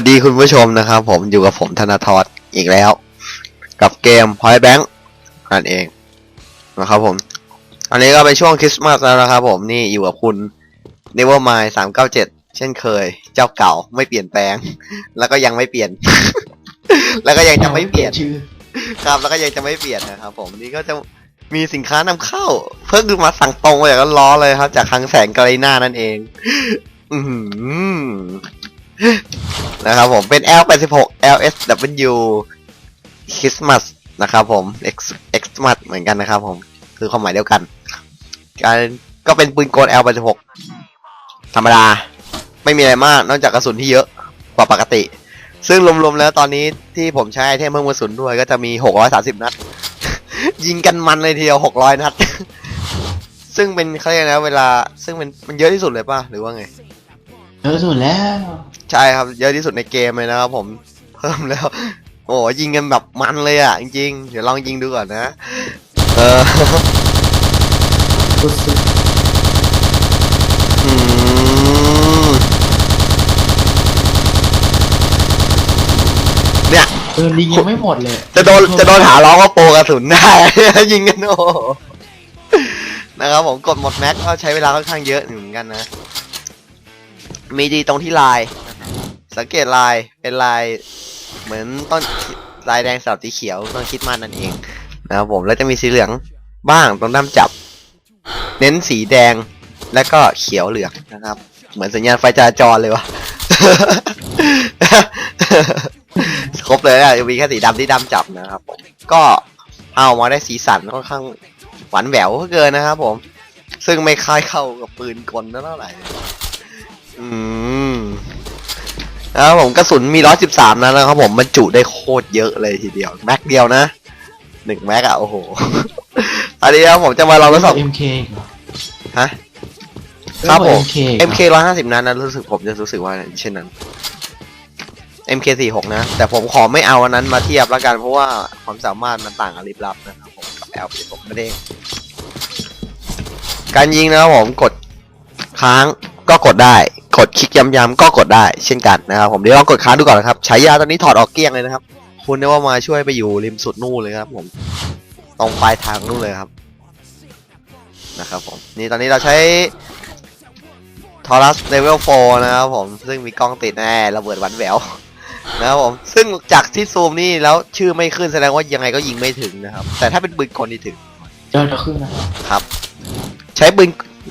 วัสดีคุณผู้ชมนะครับ ผมอยู่กับผมธนาทรอีกแล้ว กับเกม Point Bank นั่นเองนะครับผม อันนี้ก็เป็นช่วงคริสต์มาสแล้วนะครับผมนี่อยู่กับคุณ Nevermind 397เช่นเคย เจ้าเก่าไม่เปลี่ยนแปลง แล้วก็ยังไม่เปลี่ยน แล้วก็ยังจะไม่เปลี่ยนชื่อครับ แล้วก็ยังจะไม่เปลี่ยนนะครับ ผมนี่ก็จะมีสินค้านำเข้า เพิ่งมาสั่งตรงมาจากล้อเลยครับ จากคลังแสงกาลนานั่นเอง อือ นะครับผมเป็น L86 LSW Christmas นะครับผม X Xmas เหมือนกันนะครับผม คือความหมายเดียวกันการก็เป็นปืนกล L86 ธรรมดา ไม่มีอะไรมาก นอกจากกระสุนที่เยอะกว่าปกติ ซึ่งรวมๆแล้วตอนนี้ที่ผมใช้ไอเทมเพิ่มกระสุนด้วยก็จะมี 630 นัด ยิงกันมันเลยทีเดียว 600 นัด ซึ่งเป็นเขาเรียกนะเวลาซึ่งมันมันเยอะที่สุดเลยป่ะ หรือว่าไงเยออสุดแล้ว ใช่ครับ เยอะที่สุดในเกมเลยนะครับผมเพิ่มแล้ว โอ้ยิงกันแบบมันเลยอะ จริงๆ เดี๋ยวลองยิงดูก่อนนะ เออสุดอืมเนี่ยๆเออลิงยังไม่หมดเลย จะโดนจะโดนหาล้อว่าโปรกระสุนได้ ยิงกันโอ้โหนะครับผมกดหมดแม็กก็ใช้เวลาค่อนข้างเยอะอยู่เหมือนกันนะ มีดีตรงที่ลาย สังเกตลายเป็นลายเหมือนต้นลายแดงสลับสีเขียวต้นคิดมานนั่นเองนะครับผมแล้วจะมีสีเหลืองบ้างตรงด้ามจับ เน้นสีแดงแล้วก็เขียวเหลืองนะครับ เหมือนสัญญาณไฟจราจรเลยวะครบเลยอะมีแค่สีดำที่ดำจับนะครับผมก็เอามาได้สีสันค่อนข้างหวานแหววเกินนะครับผม ซึ่งไม่คล้ายเข้ากับปืนกลนเท่าไหร่อืม นะครับผมกระสุนมีร้อยสิบสามนัดนะครับผมบรรจุได้โคตรเยอะเลยทีเดียวแม็กเดียวนะหนึ่งแม็กอะโอ้โหอันนี้นะครับผมจะมาลองทดสอบเอ็มเคฮะ ครับผม MK MK ร้อยห้าสิบนัดนะรู้สึกผมจะรู้สึกว่าเช่นนั้น MK สี่หกนะ แต่ผมขอไม่เอาอันนั้นมาเทียบแล้วกันเพราะว่าความสามารถมันต่างกันลิบลับนะครับผมกับ L ผมไม่ได้การยิงนะครับผมกดค้างก็กดได้ กดคลิกย้ำๆก็กดได้เช่นกันนะครับผมเดี๋ยวลองกดค้างดูก่อนนะครับฉายาตอนนี้ถอดออกเกลี้ยงเลยนะครับ คุณได้ว่ามาช่วยไปอยู่ริมสุดนู่นเลยครับผมตรงปลายทางนู่นเลยครับนะครับผมนี่ตอนนี้เราใช้ทอรัสเลเวล4นะครับผมซึ่งมีกล้องติดแน่ระเบิดหวันแหววนะครับผมซึ่งจากที่ซูมนี่แล้วชื่อไม่ขึ้นแสดงว่ายังไงก็ยิงไม่ถึงนะครับ แต่ถ้าเป็นปืนกลนี่ถึงเดี๋ยวจะขึ้นนะครับ ใช้ปืน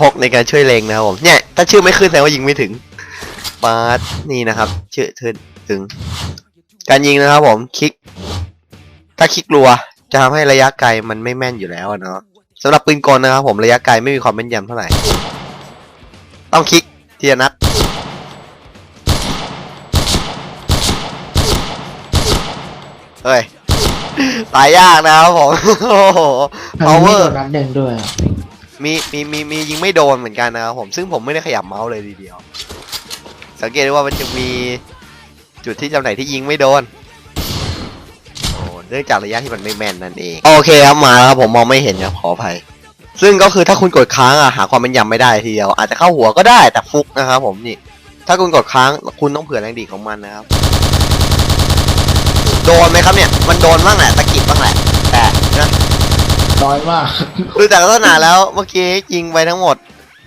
หกในการช่วยเล็งนะครับผมเนี่ยถ้าชื่อไม่ขึ้นแสดงว่ายิงไม่ถึงปาดนี่นะครับชื่อถึงถึง การยิงนะครับผมคลิก ถ้าคลิกรัวจะทำให้ระยะไกลมันไม่แม่นอยู่แล้วอะเนาะสำหรับปืนกลนะครับผมระยะไกลไม่มีความแม่นยำเท่าไหร่ ต้องคลิกทีละนัดเฮ้ยตายยากนะครับผม โอ้โหมันไม่ power โดนนัดหนึ่งด้วย มีมีมีมียิงไม่โดนเหมือนกันนะครับผมซึ่งผมไม่ได้ขยับเมาส์เลยทีเดียว สังเกตได้ว่ามันจะมีจุดที่จำไหนที่ยิงไม่โดนโอ้เนื่องจากระยะที่มันไม่แม่นนั่นเอง โอเคครับมาแล้วครับผมมองไม่เห็นครับขออภัย ซึ่งก็คือถ้าคุณกดค้างอะหาความเป็นยำไม่ได้ทีเดียว อาจจะเข้าหัวก็ได้แต่ฟุกนะครับผมนี่ ถ้าคุณกดค้างคุณต้องเผื่อแรงดีของมันนะครับ โดนไหมครับเนี่ย มันโดนบ้างแหละตะกิดบ้างแหละแต่นะ น้อยมาก ดูจากลักษณะแล้วเมื่อกี้ยิงไปทั้งหมด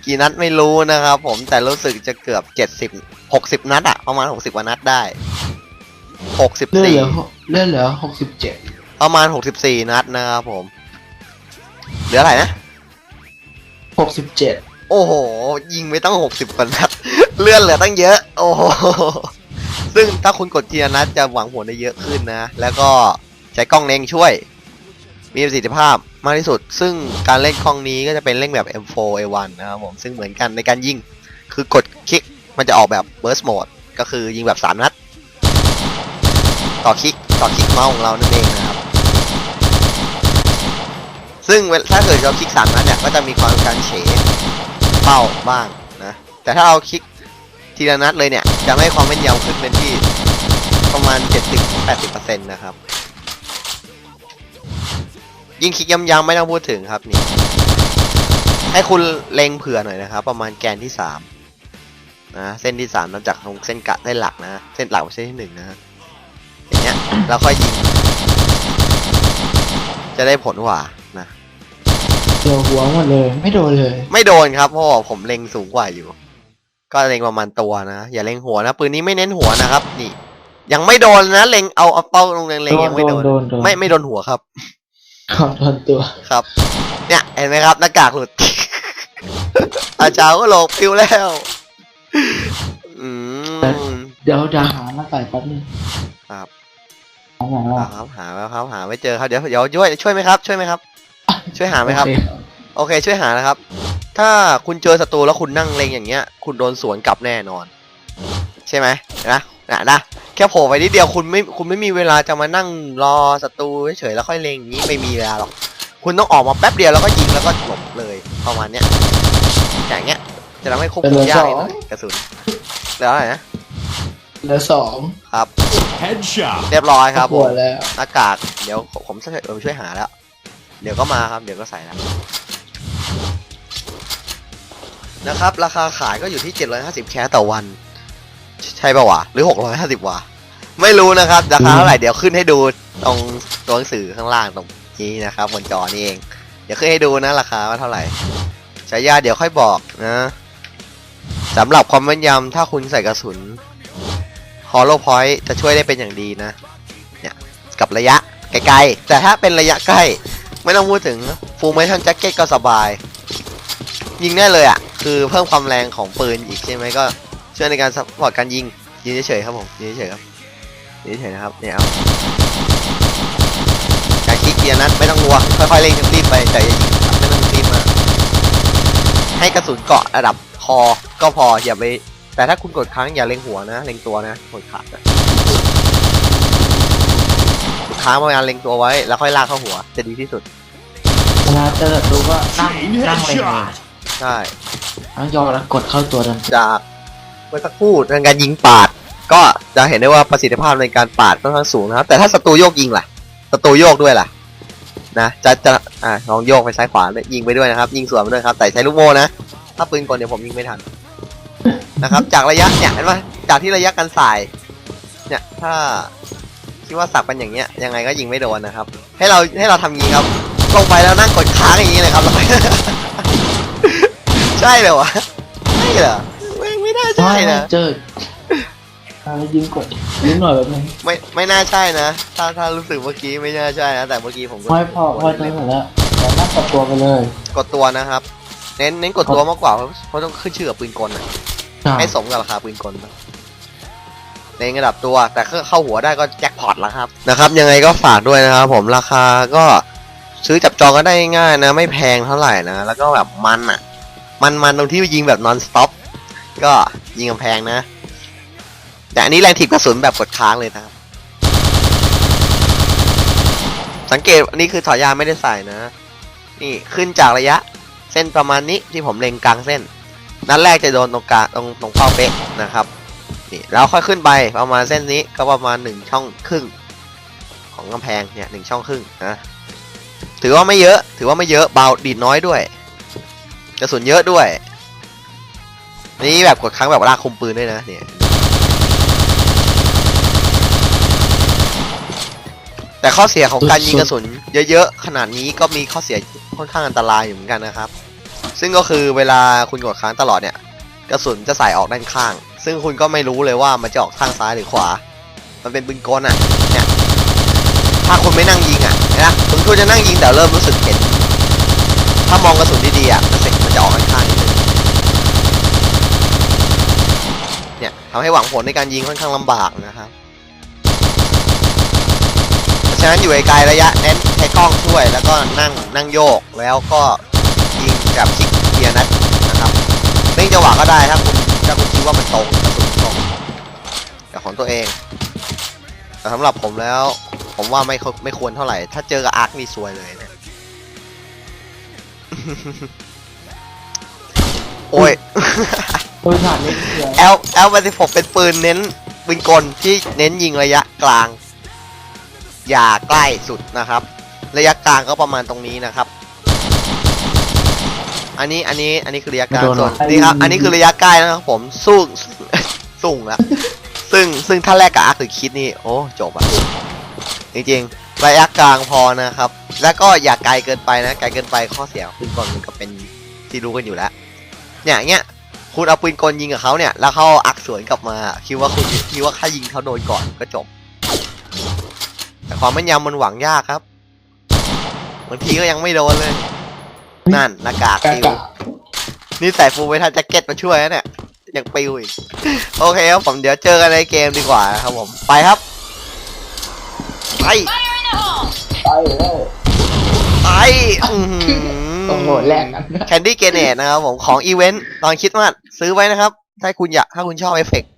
กี่นัดไม่รู้นะครับผมแต่รู้สึกจะเกือบเจ็ดสิบหกสิบนัดอะประมาณหกสิบกว่านัดได้หกสิบเลื่อนสี่เหลือเลื่อนเหลือหกสิบเจ็ดประมาณหกสิบสี่นัดนะครับผม เหลืออะไรนะ หกสิบเจ็ดโอ้โห ยิงไปตั้งหกสิบกว่านัด เลื่อนเหลือตั้งเยอะ โอ้โห ซึ่งถ้าคุณกดทีละนัดจะหวังผลได้เยอะขึ้นนะ แล้วก็ใช้กล้องเล็งช่วย มีประสิทธิภาพมากที่สุด ซึ่งการเล่นกล้องนี้ก็จะเป็นเล่นแบบ M4 A1 นะครับผม ซึ่งเหมือนกันในการยิง คือกดคลิกมันจะออกแบบ burst mode ก็คือยิงแบบ 3 นัด ต่อคลิกต่อคลิกเมาส์ของเรานั่นเองนะครับ ซึ่งถ้าเกิดเราคลิก 3 นัดเนี่ย ก็จะมีความการเฉเป้าบ้างนะ แต่ถ้าเราคลิกทีละนัดเลยเนี่ย จะให้ความแม่นยำขึ้นเป็นที่ประมาณ 70-80%นะครับ ยิ่งคลิกย้ำๆไม่ต้องพูดถึงครับนี่ ให้คุณเล็งเผื่อหน่อยนะครับ ประมาณแกนที่สามนะเส้นที่สามนับจากตรงเส้นกะเส้นหลักนะ เส้นหลักเป็นเส้นที่หนึ่งนะฮะอย่างเงี้ยแล้วค่อยยิง จะได้ผลกว่านะเดี๋ยวหัวหมดเลย ไม่โดนเลย ไม่โดนครับเพราะว่าผมเล็งสูงกว่าอยู่ ก็เล็งประมาณตัวนะอย่าเล็งหัวนะปืนนี้ไม่เน้นหัวนะครับนี่ ยังไม่โดนนะเล็งเอาเอาเป้าลงเล็งโดๆนยังไม่โดโดนนโดนโดนไม่ไม่โดนหัวครับ ขอโดนตัว ครับ เนี่ยเห็นไหมครับหน้ากากหลุด อาจารย์ก็โหลกปิวแล้วอืมเดี๋ยวเดี๋ยวหามาใส่แป๊บนึงครับหาหาว่าครับหาแล้วครับหาไม่เจอครับเดี๋ยวเดี๋ยวช่วยช่วยไหมครับ ช่วยไหมครับ ช่วยหาไหมครับโอเโอเค ช่วยหานะครับ ถ้าคุณเจอศัตรูแล้วคุณนั่งเลงอย่างเงี้ย คุณโดนสวนกลับแน่นอน ใช่ไหมนะ นะนะแค่โผล่ไปนิดเดียวคุณไม่คุณไม่มีเวลาจะมานั่งรอศัตรูเฉยๆแล้วค่อยเลงอย่างนี้ไม่มีเวลาหรอกคุณต้องออกมาแป๊บเดียวแล้วก็ยิงแล้วก็หลบเลยประมาณเนี้ยอย่างเงี้ย จะทำให้ควบคุมยากนิดหน่อยกระสุนเหลืออะไรนะเหลือสองครับ Headshot. เรียบร้อยครับผหัวมแล้วหน้ากากเดี๋ยวผมช่วยผมช่วยหาแล้ว เดี๋ยวก็มาครับเดี๋ยวก็ใส่แล้วนะครับ ราคาขายก็อยู่ที่ 750แชร์ต่อวัน ใช่ป่าวะหรือ650วะไม่รู้นะครับราคาเท่าไหร่เดี๋ยวขึ้นให้ดูตรงตัวหนังสือข้างล่างตรงนี้นะครับบนจอนี่เอง เดี๋ยวขึ้นให้ดูนะราคาว่าเท่าไหร่ใช้ยาเดี๋ยวค่อยบอกนะสำหรับความแม่นยำถ้าคุณใส่กระสุน Hollow Point จะช่วยได้เป็นอย่างดีนะ เนี่ยกับระยะไกลๆ แต่ถ้าเป็นระยะใกล้ ไม่ต้องพูดถึง Full Motion Jacket ก็สบาย ยิงได้เลยอะ คือเพิ่มความแรงของปืนอีกใช่ไหมก็ ช่วยในการซัพพอร์ตการยิงยิงเฉยๆครับผมยิงเฉยๆครับยิงเฉยๆนะครับเนี่ยเอาการคลิกเกียร์นั้นไม่ต้องรัวค่อยๆเร่งรีบไปแต่อย่ายิงครับไม่ต้องรีบมากให้กระสุนเกาะระดับคอก็พออย่าไปแต่ถ้าคุณกดค้างอย่าเล็งหัวนะเล็งตัวนะกดขานะกดค้างประมาณเล็งตัวไว้แล้วค่อยลากเข้าหัว จะดีที่สุดเวลาเจอศัตรูก็นั่ง Chain นั่งเลย headshot. ใช่นั่งยอแล้วกดเข้าตัวทันทีจากเมื่อสักครู่ในการยิงปาด ก็จะเห็นได้ว่าประสิทธิภาพในการปาดค่อนข้างสูงนะครับ แต่ถ้าศัตรูโยกยิงล่ะศัตรูโยกด้วยล่ะนะจะจะอ่าลองโยกไปซ้ายขวาเนี่ยยิงไปด้วยนะครับ ยิงสวนไปด้วยครับ แต่ใช้ลูกโม่นะ ถ้าปืนกลเดี๋ยวผมยิงไม่ทันนะครับ จากระยะเนี่ยเห็นไหมจากที่ระยะการสาย เนี่ยถ้าคิดว่าสับกันอย่างเงี้ยยังไงก็ยิงไม่โดนนะครับ ให้เราให้เราทำงี้ครับ ลงไปแล้วนั่งกดค้างอย่างนี้เลยครับ ใช่เลยวะใช่เหรอาใช่ไม่นะเจออ่ายิงกดยิงหน่อยแบบนึงไม่ไม่น่าใช่นะ ถ้าถ้ารู้สึกเมื่อกี้ไม่น่าใช่นะ แต่เมื่อกี้ผมก็ไม่พอพอเจอหมดแล้วแต่นั่งกดตัวไปเลย กดตัวนะครับ เน้นเน้นกดตัวมากกว่าเพราะเพราะต้องขึ้นชื่อกับปืนกลนะใช่ให้สมกับราคาปืนกลนะในระดับตัวแต่เข้าหัวได้ก็แจ็คพอตแล้วครับนะครับ ยังไงก็ฝากด้วยนะครับผมราคาก็ซื้อจับจองก็ได้ง่ายนะ ไม่แพงเท่าไหร่นะ แล้วก็แบบมันอะ มันมันตรงที่ยิงแบบนอนสต็อป ก็ยิงกำแพงนะ แต่อันนี้แรงถีบกระสุนแบบกดค้างเลยนะครับ สังเกตอันนี้คือถอยยาไม่ได้ใส่นะ นี่ขึ้นจากระยะเส้นประมาณนี้ที่ผมเล็งกลางเส้น นัดแรกจะโดนตรงกลางตรงตรงเป้าเป๊ะนะครับ นี่แล้วค่อยขึ้นไปประมาณเส้นนี้ก็ประมาณหนึ่งช่องครึ่ง ของกำแพงเนี่ยหนึ่งช่องครึ่งนะถือว่าไม่เยอะ ถือว่าไม่เยอะเบาดีดน้อยด้วยกระสุนเยอะด้วย นี่แบบกดครั้งแบบลากคมปืนด้วยนะเนี่ยแต่ข้อเสียของการยิงกระสุนเยอะๆขนาดนี้ก็มีข้อเสียค่อนข้างอันตรายอยู่เหมือนกันนะครับ ซึ่งก็คือเวลาคุณกดค้างตลอดเนี่ย กระสุนจะใส่ออกด้านข้าง ซึ่งคุณก็ไม่รู้เลยว่ามันจะออกข้างซ้ายหรือขวา มันเป็นปืนกลอะเนี่ยถ้าคุณไม่นั่งยิงอะนะถึงคุณจะนั่งยิงแต่เริ่มรู้สึกเห็นถ้ามองกระสุนดีๆอะมันจะมันจะออกข้างๆนิดนึงเนี่ย ทำให้หวังผลในการยิงค่อนข้างลำบากนะครับเพราะฉะนั้นอยู่ไกลระยะเน้นใช้กล้องช่วย แล้วก็นั่งนั่งโยกแล้วก็ยิงแบบคลิกเกียนัดนะครับเร่งจังหวะก็ได้ถ้าคุณถ้าคุณคิดว่ามันตรงกระสุนตรงแต่ของตัวเอง แต่สำหรับผมแล้ว ผมว่าไม่ไม่ควรเท่าไหร่ ถ้าเจอกับอาร์คนี่ซวยเลยนะโอ้ย ปืนผ่านเล็กเดียว L L 8 6เป็นปืนเน้นปืนกลที่เน้นยิงระยะกลาง อย่าใกล้สุดนะครับ ระยะกลางก็ประมาณตรงนี้นะครับ อันนี้อันนี้อันนี้คือระยะกลางไม่โดนหรส่วอนกนี่ครับ อันนี้คือระยะใกล้นะครับผมสู้สุ่งละซึ่งซึ่งถ้าแรกกับอาร์คหรือคิดนี่โอ้จบอะจริงๆระยะกลางพอนะครับ แล้วก็อย่าไกลเกินไปนะไกลเกินไปข้อเสียของปืนกลมันก็เป็นที่รู้กันอยู่แล้วเนี่ยอย่างเงี้ย คุณเอาปืนกลยิงกับเขาเนี่ย แล้วเขาอักสวนกลับมา คิดว่าคุณคิดว่าถ้ายิงเขาโดนก่อนก็จบ แต่ความแม่นยำมันหวังยากครับบางทีก็ยังไม่โดนเลย นั่นหน้ากากกาปิวกะนี่ใส่ฟูลเวทาแจ็คเก็ตมาช่วยนะเนี่ยยังปิวอีก โอเคครับผมเดี๋ยวเจอกันในเกมดีกว่าครับผมไปครับ ไป ไปเลยไปอื้อหื โอ้โหแลกกันแคนดี้เกเนตนะครับผมของอีเวนต์ตอนคิดว่าซื้อไว้นะครับ ถ้าคุณอยากถ้าคุณชอบเอฟเฟกต์